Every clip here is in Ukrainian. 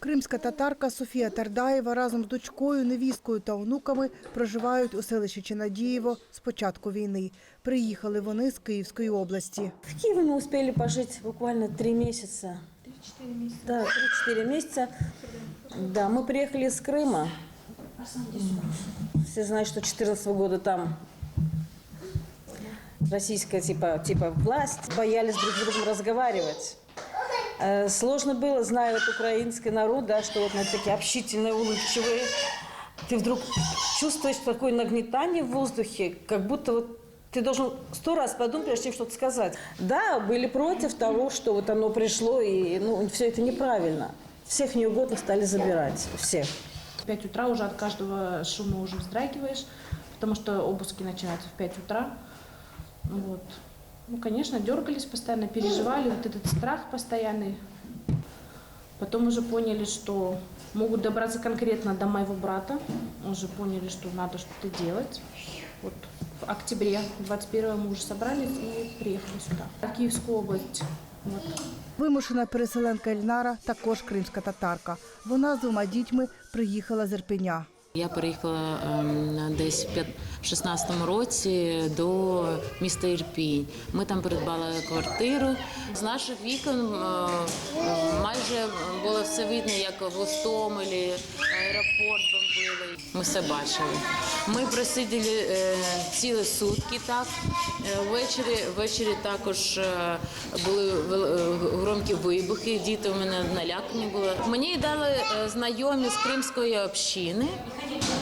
Кримська татарка Софія Тардаєва разом з дочкою, невісткою та онуками проживають у селищі Чинадієво з початку війни. Приїхали вони з Київської області. В Киеве мы успели пожить буквально три месяца. 3-4 месяца. Да, 3-4 месяца. Да, мы приехали из Крыма. Все знают, что 14 года там российская типа, типа власть. Боялись друг с другом разговаривать. Э, Сложно было, зная вот украинский народ, да, что вот мы такие общительные, улыбчивые. Ты вдруг чувствуешь такое нагнетание в воздухе, как будто вот ты должен сто раз подумать, прежде чем что-то сказать. Да, были против того, что вот оно пришло, и ну, все это неправильно. Всех неугодных стали забирать, всех. В 5 утра уже от каждого шума уже вздрагиваешь, потому что обыски начинаются в 5 утра. Ну Вот. Ну, конечно, дергались постоянно, переживали, вот этот страх постоянный. Потом уже поняли, что могут добраться конкретно до моего брата. Уже поняли, что надо что-то делать. Вот в октябре 21 мы уже собрались и приехали сюда, в Киевскую область. Вот. Вимушена переселенка Ельнара також кримська татарка. Вона з двома дітьми приїхала з Ірпеня. Я переїхала ем, десь в п'ят- 16-му році до міста Ірпінь. Ми там придбали квартиру. З наших вікон е, е, майже було все видно, як в Гостомелі, аеропорт бомбили. Ми все бачили. Ми просиділи е, цілі сутки так. Е, Ввечері, ввечері також е, були е, громкі вибухи. Діти у мене налякані були. Мені дали е, знайомі з кримської общини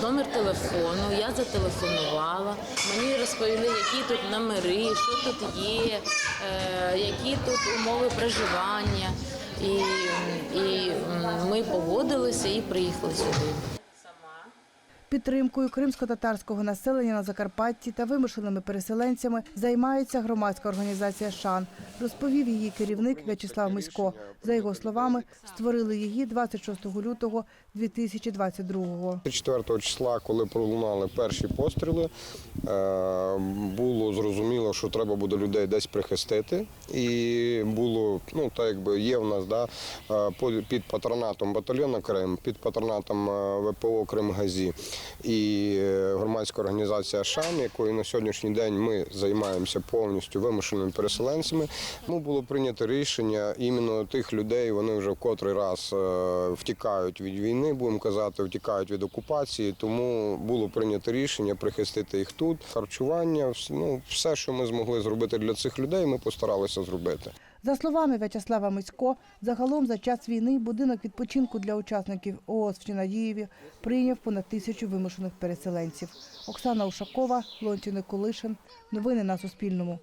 номер телефону. Я зателефонувала. Мені розповіли, які тут номери, що тут є, які тут умови проживання. І, і погодилися і приїхали сюди. Підтримкою кримсько-татарського населення на Закарпатті та вимушеними переселенцями займається громадська організація «Шан», розповів її керівник В'ячеслав Мисько. За його словами, створили її 26 лютого 2022-го. 4 числа, коли пролунали перші постріли, е, було зрозуміло, що треба буде людей десь прихистити. І було, ну так якби є в нас, да, е, під патронатом батальйону Крим, під патронатом е, ВПО Кримгазі і е, громадська організація ШАН, якою на сьогоднішній день ми займаємося повністю вимушеними переселенцями. Ну було прийнято рішення іменно тих людей. Вони вже в котрий раз втікають від війни, будемо казати, втікають від окупації. Тому було прийнято рішення прихистити їх тут. Харчування, ну все, що ми змогли зробити для цих людей, ми постаралися зробити. За словами В'ячеслава Мисько, загалом за час війни будинок відпочинку для учасників ООС в Чинадіїві прийняв понад тисячу вимушених переселенців. Оксана Ушакова, Лонтіни Кулишин. Новини на Суспільному.